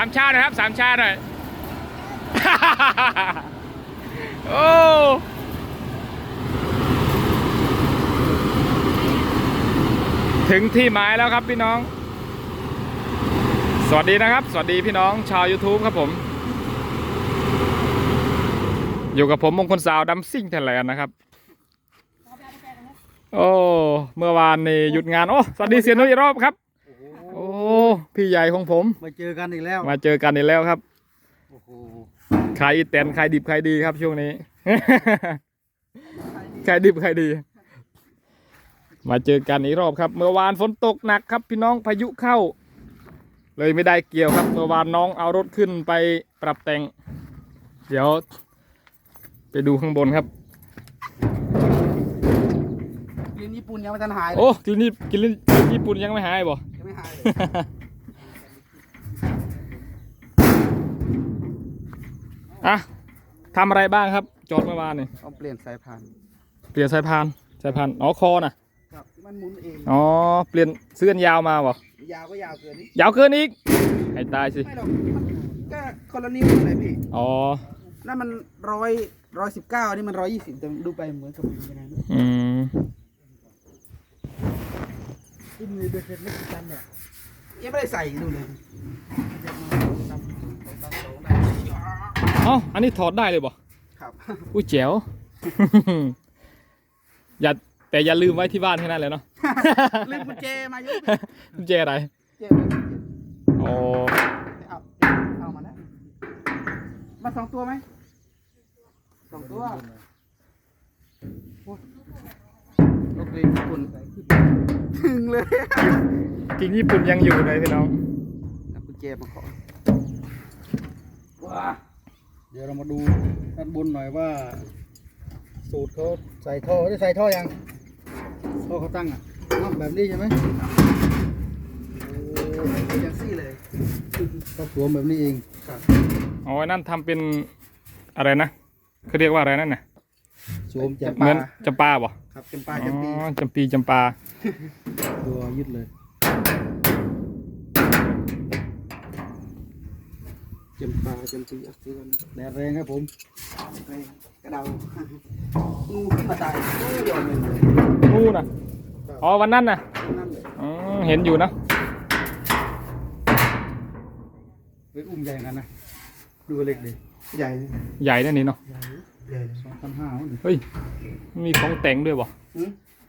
ามชาหนะครับสามชาหน่อยโอ้ถึงที่หมายแล้วครับพี่น้อง สวัสดีนะครับ สวัสดีพี่น้องชาว YouTube ครับผม อยู่กับผมมงคลสาวดัมซิ่งไทยแลนนะครับ โอ้ เมื่อวานนี่หยุดงาน โอ้ สวัสดีเสียนุ้ยอีกรอบครับ พี่ใหญ่ของผม มาเจอกันอีกแล้ว มาเจอกันอีกแล้วครับโอ้โหขายอีแตนขายดิบขายดีครับช่วงนี้ขายดิบขายดี มาเจอกันอีกรอบครับ เมื่อวานฝนตกหนักครับ พี่น้องพายุเข้า เลยไม่ได้เกี่ยวครับ เมื่อวานน้องเอารถขึ้นไปปรับแต่ง เดี๋ยว ไปดูข้างบนครับกลินญี่ปุ่นยังไม่ทันหายเลยโอ้กินนี่กินญี่ปุ่นยังไม่หายบ่ ยังไม่หายเลย อะทำอะไรบ้างครับ จอดเมื่อวานนี่ต้องเปลี่ยนสายพานเปลี่ยนสายพานสายพานอ๋อคอน่ะครับมันหมุนเองอ๋อเปลี่ยนเสื้อนยาวมาบ่ยาวก็ยาวเกินนี่ยาวเกินอีกให้ตายสิไม่หรอกมันก็คนละนิ้วเลยพี่อ๋อนั่นมันร้อยร้อยสิบเก้านี่มันร้อยยี่สิบแต่ดูไปเหมือนกับยังไงนะอืมที่มือเบ็ดเสร็จไม่กี่ตันเนี่ยยังไม่ได้ใส่ดูเลย อ๋ออันนี้ถอดได้เลยบ่ครับอุ้ยแจ๋ว อย่าแต่อย่าลืมไว้ที่บ้านแค่นั้นเลยเนาะลืมกุญแจมาเยอะกุญแจอะไรเจ็บเลยอ๋อเอาเอามาแล้วมาสองตัวไหมสองตัวโอ้ยรถเรียนญี่ปุ่นถึงเลยกิ่งญี่ปุ่นยังอยู่เลยพี่น้องเอากุญแจมาขอว้า เดี๋ยวเรามาดูด้านบนหน่อยว่า สูตรเขาใส่ท่อได้ใส่ท่อยังท่อเขาตั้งอะอ้าวแบบนี้ใช่ไหมโอ้ยังซี่เลยก็สวมแบบนี้เองครับอ๋อไอ้นั่นทำเป็นอะไรนะเขาเรียกว่าอะไรนั่นน่ะสวมจะเหมือนจำปาบ่ครับจำปาอ๋จำปีอจำปีจำปาตัวยึดเลย จำปาจำปีอะซื้อกันแดดแรงครับผมแรงกระเดางูขึ้นมาตายโอ้ยยอมเลยนู่นน่ะอ๋อวันนั้นน่ะนั่นเลยอืมเห็นอยู่นะเป็นอุ้มใหญ่กันนะดูเล็กดิใหญ่ใหญ่นั่นนี่เนาะใหญ่สองพันห้าเฮ้ยมีของแต่งด้วยบ่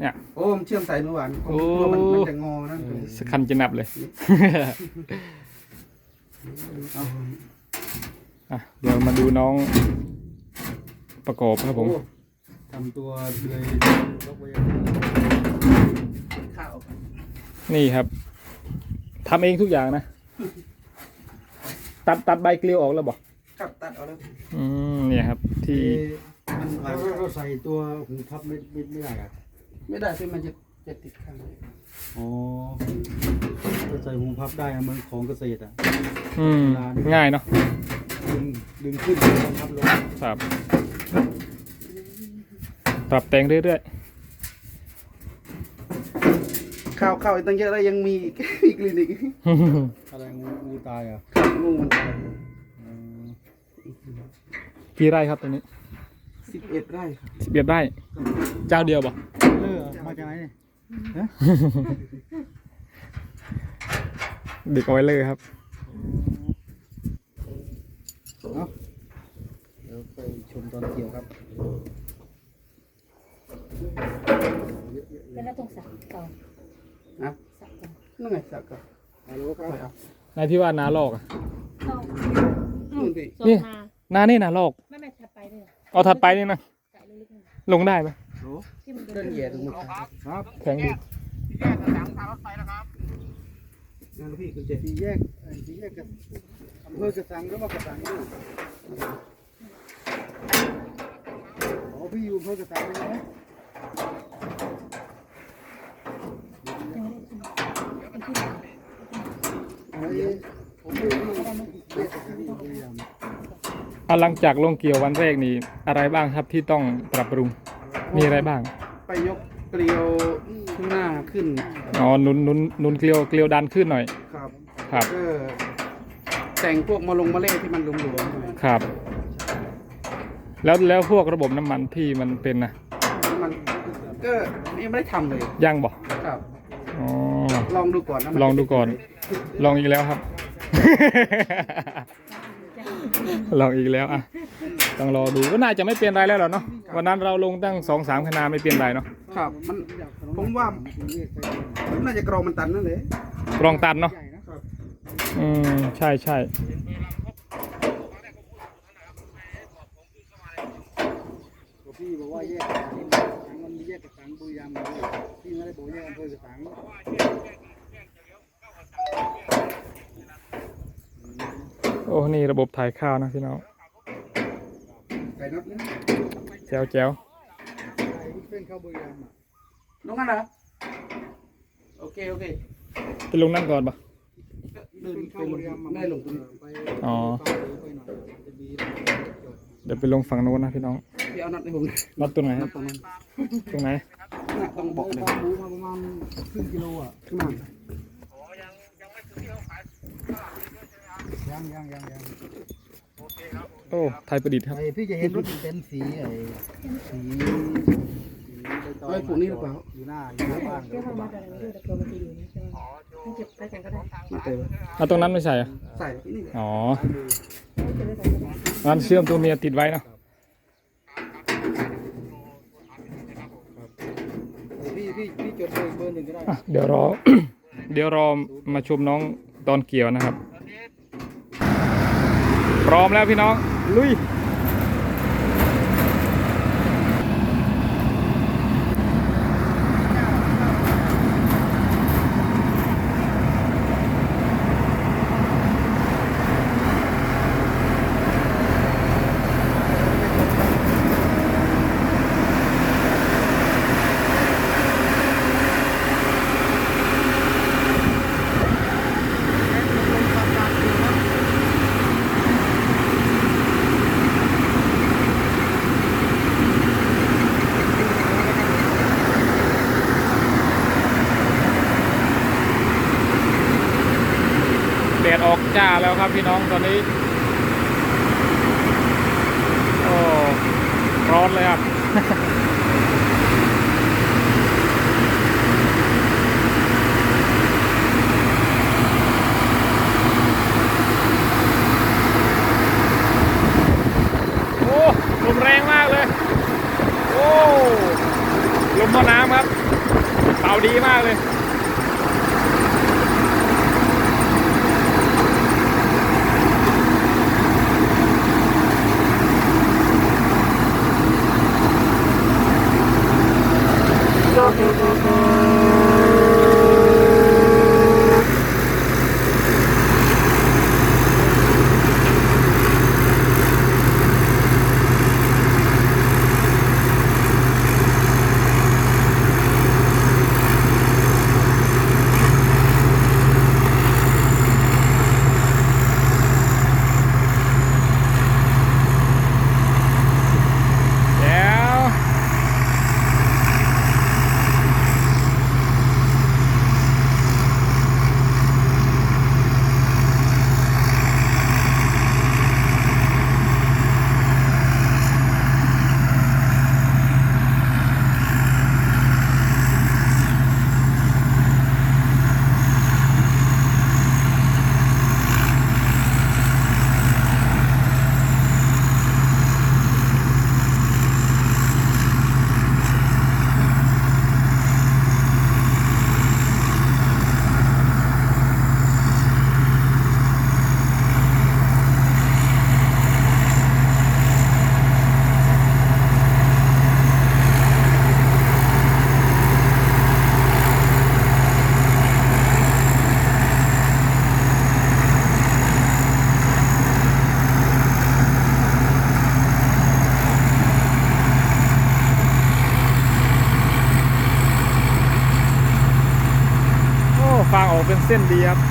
เนี่ยโอ้มนเชื่อมสายเมื่อวานโอ้กลัวมันมันจะงอนะสคันจะนับเลยเอา อะเดี๋ยวมาดูน้องประกอบครับผมโอ้ทำตัวเดือยลกไว้ข้าวนี่ครับทำเองทุกอย่างนะ ตัดตัดใบเกลียวออกแล้วบอกครับตัดเอาแล้วอืมเนี่ยครับ ที่มันวางเราใส่ตัวหูพับไม่ไม่ไม่ได้อะไม่ได้ที่มันจะจะติดข้างในอ๋อเราใส่หูพับได้อะเหมือนของเกษตรอะอืมง่ายเนาะ ดึงดึงขึ้นบังคับลงครับ ปรับแต่งเรื่อยข้าวข้าวอีกตั้งเยอะแล้วยังมีอีกมีคลินิกๆ อะไรงูงูตายอะครับงูมันตายอืมกี่ไร่ครับตรงนี้สิบเอ็ดไร่ครับสิบเอ็ดไร่ เจ้าเดียวบ่เลิกมาจากไหนเนี่ยเด็กเอาไว้เลยครับ เนาะเดี๋ยวไปชมตอนเกี่ยวครับแล้วตรงสักก่อนนะสักก่อนนั่นไงสักก็ฮัลโหลครับไปเอานายที่ว่านาลอกอะเข้านู่นพี่โซนนี่มานานี่นาลอกไม่ไม่ถัดไปเลยเอาถัดไปนี่นะไก่ลึกๆนี่ลงได้ไหมโอ้ที่มันเดินเหยียดมันครับแข็งดีนั่นพี่คุณเจสี่แยกเอ่อสี่แยกกับ อำเภอกระสังหรือว่ากระสังอยู่อ๋อพี่อยู่อำเภอกระสังใช่ไหมเอาไว้ผมอยู่ที่แยกกระสังอยู่บุรีรัมย์อะหลังจากลงเกี่ยววันแรกนี่อะไรบ้างครับที่ต้องปรับปรุงมีอะไรบ้าง ไปยกเกลียวข้างหน้าขึ้นอ๋อหนุนหนุนหนุนเกลียวเกลียวดันขึ้นหน่อย ครับครับก็ แต่งพวกมาลงมาเล่ที่มันหลวมๆหน่อยครับ แล้วแล้วพวกระบบน้ำมันที่มันเป็นนะมันก็ยังไม่ได้ทำเลยยังบอกครับอ๋อลองดูก่อนนะมันลองดูก่อน ลองอีกแล้วครับ ลองอีกแล้วอะต้องรอดูก็น่าจะไม่เป็นไรแล้วเหรอเนาะวันนั้นเราลงตั้งสองสามคณาไม่เป็นไรเนาะครับ มันผมว่าน่าจะกรองมันตันนั่นเลยกรองตันเนาะ อืม ใช่ใช่พี่บอกว่าแยกสังมันแยกสังบุรีรัมย์พี่ไม่ได้บอกแยกอำเภอสังโอ้ นี่ระบบถ่ายข้าวนะพี่น้องแจวแจวไอ้เส้นเข้าบุรีรัมย์อะน้องนั่นเหรอโอเค โอเคไปลงนั่นก่อนปะ เดินเส้นไปเข้าลบุงรีรัมย์ไม่ได้ลงตรงนี้ไปอ๋อ ไปหน่อยจะดีเดี๋ยวไปลงฝั่งโน้นนะพี่น้องพี่เอาน็อตให้ผมนัดตรงไหนคน็อรัตบตรงนั้นตรงไหน น่ะต้องบอกเลยตามหมูมาประมาณครึ่งกิโลอะขึ้นมายังยังยังยังโอ้ไทยประดิษฐ์ครับไอ้พี่จะเห็นรถเป็นสีไอ้สีสีใบตองไอ้พวกนี้หรือเปล่าอยู่หน้าอยู่หน้าบ้านเดี๋ยวเรามาแต่ละเรื่องแต่ตัวมันจะอยู่นี่ใช่ไหม ให้เก็บไปกันก็ได้มาเต็มแล้วตรงนั้นไม่ใช่เหรอะใส่ที่นี่อ๋อให้เก็บไว้กันก็ได้งั้นเชื่อมตัวเมียติดไว้เนาะพี่พี่พี่จดเลยเบอร์หนึ่งก็ได้อะเดี๋ยวรอ เดี๋ยวรอมาชมน้องตอนเกี่ยวนะครับ พร้อมแล้วพี่น้อง ลุย แดดออกจ้าแล้วครับ พี่น้องตอนนี้โอ้ร้อนเลยครับโอ้ลมแรงมากเลย โอ้ ลมหม้อน้ำครับเป่าดีมากเลย เส้นดีครับ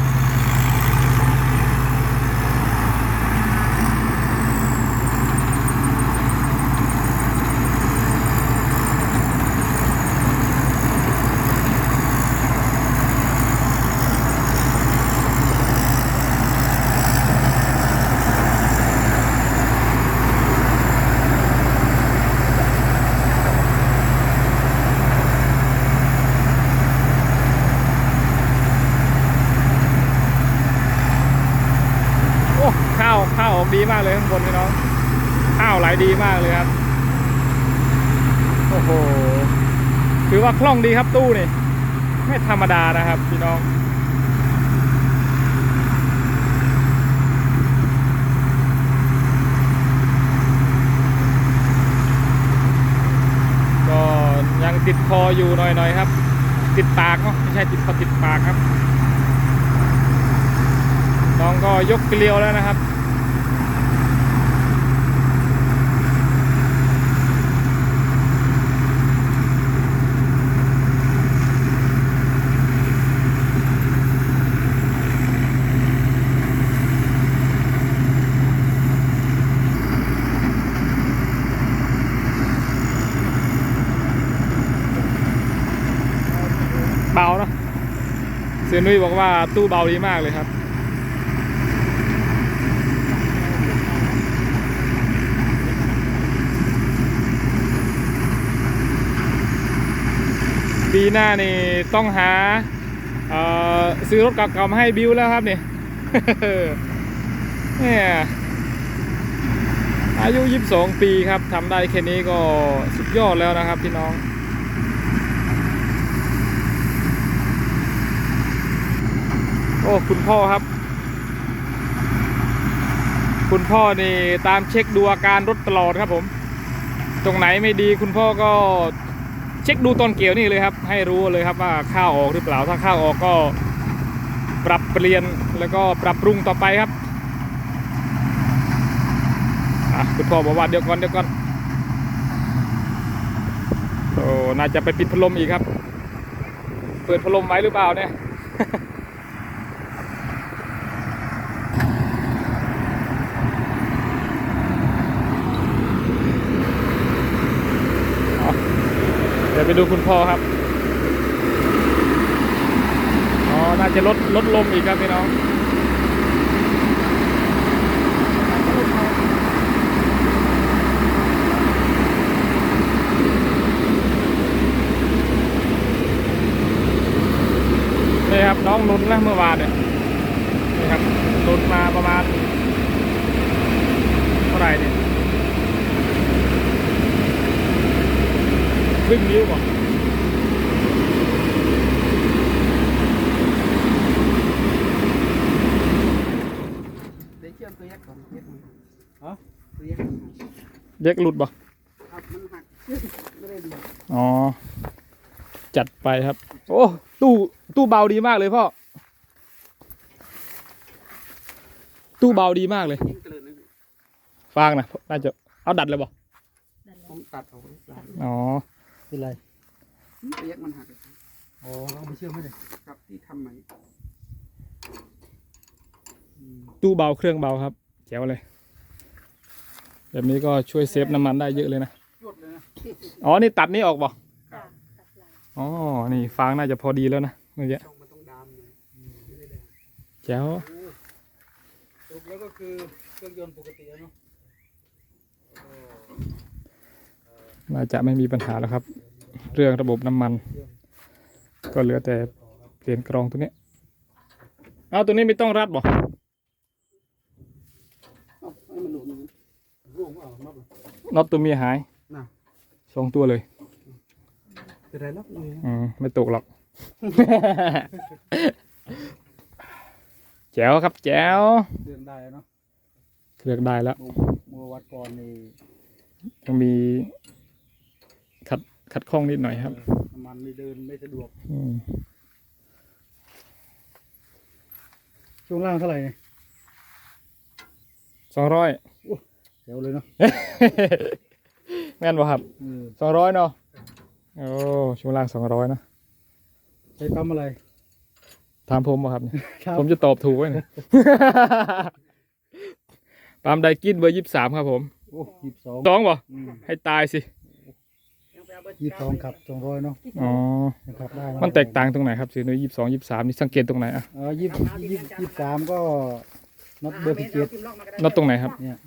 อกดีมากเลยข้างบนพี่น้องข้าวไหล ดีมากเลยครับ โอ้โห ถือว่าคล่องดีครับตู้นี่ ไม่ธรรมดานะครับพี่น้องก็ยังติดคออยู่หน่อยๆครับ ติดปากเนาะไม่ใช่ติดคอติดปากครับ น้องก็ยกเกลียวแล้วนะครับ เซียนุ้ยบอกว่าตู้เบาดีมากเลยครับ ปีหน้านี่ต้องหาซื้อรถเก่าๆมาให้บิวแล้วครับนี่เนี่ยอายุ 22 ปีครับทำได้แค่นี้ก็สุดยอดแล้วนะครับพี่น้อง อ้คุณพ่อครับ คุณพ่อนี่ตามเช็คดูอาการรถตลอดครับผม ตรงไหนไม่ดีคุณพ่อก็เช็คดูตอนเกี่ยวนี่เลยครับ ให้รู้เลยครับว่าข้าวออกหรือเปล่าถ้าข้าวออกก็ปรับเปลี่ยนแล้วก็ปรับปรุงต่อไปครับคุณพ่อบอกว่าเดี๋ยวก่อนเดี๋ยวก่อนโอ้น่าจะไปปิดพัดลมอีกครับ เปิดพัดลมไว้หรือเปล่าเนี่ย เดี๋ยว ไปดูคุณพ่อครับ อ๋อ น่าจะลดลดลมอีกครับพี่น้องนี่ครับน้องนุนนะเมื่อวานเนี่ยนี่ครับนุนมาประมาณเท่าไหร่เนี่ยครึ่งนิ้วก่อน เดี๋ยวเชื่อมตัวยักษ์ก่อนยักษ์มัน ฮะ ตัวยักษ์มัน เย็กหลุดบ่ครับมันหักไม่ได้ดูอ๋อ จัดไปครับ โอ้ตู้ตู้เบาดีมากเลยพ่อ ตู้เบาดีมากเลย ยิ่งเกลือนะฟางนะน่าจะเอาดัดเลยบ่ผมตัดเอาไว้ปลายอ๋อเป็นไรตัวยักษ์มันหักอ๋อลองไปเชื่อมไม่ได้ครับที่ทำใหม่ตู้เบาเครื่องเบาครับแจ๋วเลย แบบนี้ก็ช่วยเซฟน้ำมันได้เยอะเลยนะรวดเลยนะอ๋อ นี่ตัดนี่ออกบ่จ้ะตัดลายอ๋อ นี่ฟางน่าจะพอดีแล้วนะเมื่อกี้ต้องมันต้องดามเลยไม่ได้ดามแจ๋วสรุปแล้วก็คือเครื่องยนต์ปกติแล้วเนาะน่าจะไม่มีปัญหาแล้วครับ เรื่องระบบน้ำมัน ก็เหลือแต่เปลี่ยนกรองตัวเนี้ยเอาตัวนี้ไม่ต้องรัดบ่ เอ้าให้มันหลุดอย่างนี้ ร่วงเปล่านับเลย น็อตตัวเมียหายน่ะ สองตัวเลยเป็นไรล็อกเลยนะอืมไม่ตกหรอก แจ๋วครับ แจ๋วเครื่องได้แล้วเนาะเลือกได้แล้วเมื่อเมื่อวัดก่อนนี่ยังมี ขัดขัดข้องนิดหน่อยครับ น้ำมันนี่เดินไม่สะดวก อืมช่วงล่างเท่าไหร่เนี่ยสองร้อย เดี๋ยวเลยเนาะแม่นบ่ครับเออสองร้อยเนาะโอ้ช่วงล่างสองร้อยนะใช้ปั๊มอะไร ถามผมบ่ครับเนี่ยครับ ผมจะตอบถูกไว้เนี่ย ปั๊มไดกินเบอร์ยี่สิบสามครับผมโอ้ยี่สิบสองสองบ่อืมให้ตายสิยังไปเอาเบอร์ยี่สิบสองขับสองร้อยเนาะอ๋อยังขับได้ะมันแตกต่างตรงไหนครับสีนุ้ยยี่สิบสองยี่สิบสามนี่สังเกตตรงไหนอะเออยี่สิบยี่สิบยี่สิบสามก็น็อตเบอร์สิบเจ็ดน็อตตรงไหนครับเนี่ย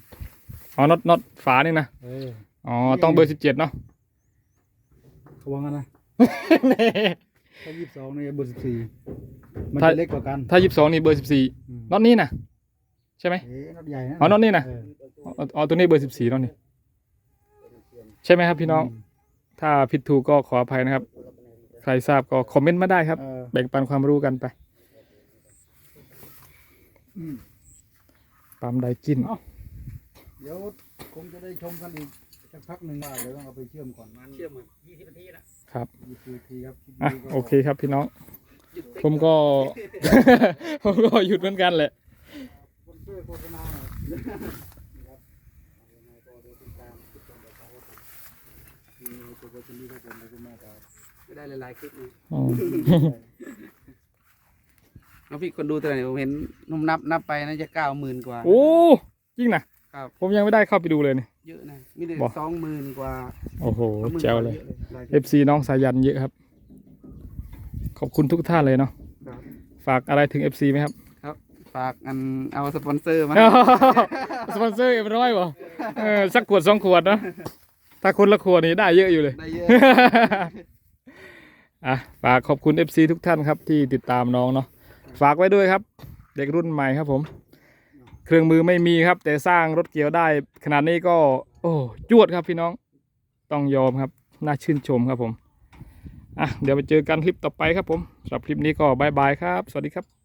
อ๋อน็อตน็อตฝานี่นะเอออ๋อต้องเบอร์สิบเจ็ดเนาะระวังกันนะถ้ายี่สิบสองเนี่ยเบอร์สิบสี่มันถ้าจะเล็กกว่ากันถ้ายี่สิบสองนี่เบอร์สิบสี่อืมน็อตนี้นะใช่ไหมเอ๊ะน็อตใหญ่นะอ๋อน็อตนี่นะเอออ๋ออ๋อตัวนี้เบอร์สิบสี่น็อตนี่ใช่ไหมครับพี่น้อง ถ้าผิดถูกก็ขออภัยนะครับ ใครทราบก็คอมเมนต์มาได้ครับเออแบ่งปันความรู้กันไปอืมปั๊มไดกิน เดี๋ยวคงจะได้ชมกันอีกสักพักหนึ่งว่าเดี๋ยวต้องเอาไปเชื่อมก่อนมันเชื่อมมันยี่สิบนาทีนะครับยี่สิบนาทีครับลิปอะนี้ก็โอเคครับพี่น้อง ผมก็ ผมก็หยุดเหมือนกันแหละคนช่วยโฆษณาหน่อยนะครับเอายังไงก็เดี๋ยวติดตามติดตามไปครับผมทีนี้ตัวโปรตีนที่ผมและคุณแม่ครับไม่ได้หลายๆคลิปเลยอ๋อแล้วพี่คนดูตัวไหนผมเห็นนุ่มนับนับไปน่าจะเก้าหมื่นกว่า โอ้จริงนะ ครับ ผมยังไม่ได้เข้าไปดูเลยนี่ เยอะนะมีแต่บอก สองหมื่นกว่าโอ้โหสองหมื่นแจ๋วเลยกาหาคลิป FC น้องสายันเยอะครับ ขอบคุณทุกท่านเลยเนาะครับ ฝากอะไรถึง FC ไหมครับครับ ฝากอันเอาสปอนเซอร์มา สปอนเซอร์เอ็มร้อยบ่เออสักขวดสองขวดเนาะถ้าคนละขวดนี่ได้เยอะอยู่เลย ได้เยอะ อะฝากขอบคุณ FC ทุกท่านครับที่ติดตามน้องเนาะฝากไว้ด้วยครับ เด็กรุ่นใหม่ครับผม เครื่องมือไม่มีครับ แต่สร้างรถเกี่ยวได้ ขนาดนี้ก็ โอ้จวดครับพี่น้อง ต้องยอมครับ น่าชื่นชมครับผมอะเดี๋ยวไปเจอกันคลิปต่อไปครับผมสำหรับคลิปนี้ก็บายบายครับ สวัสดีครับ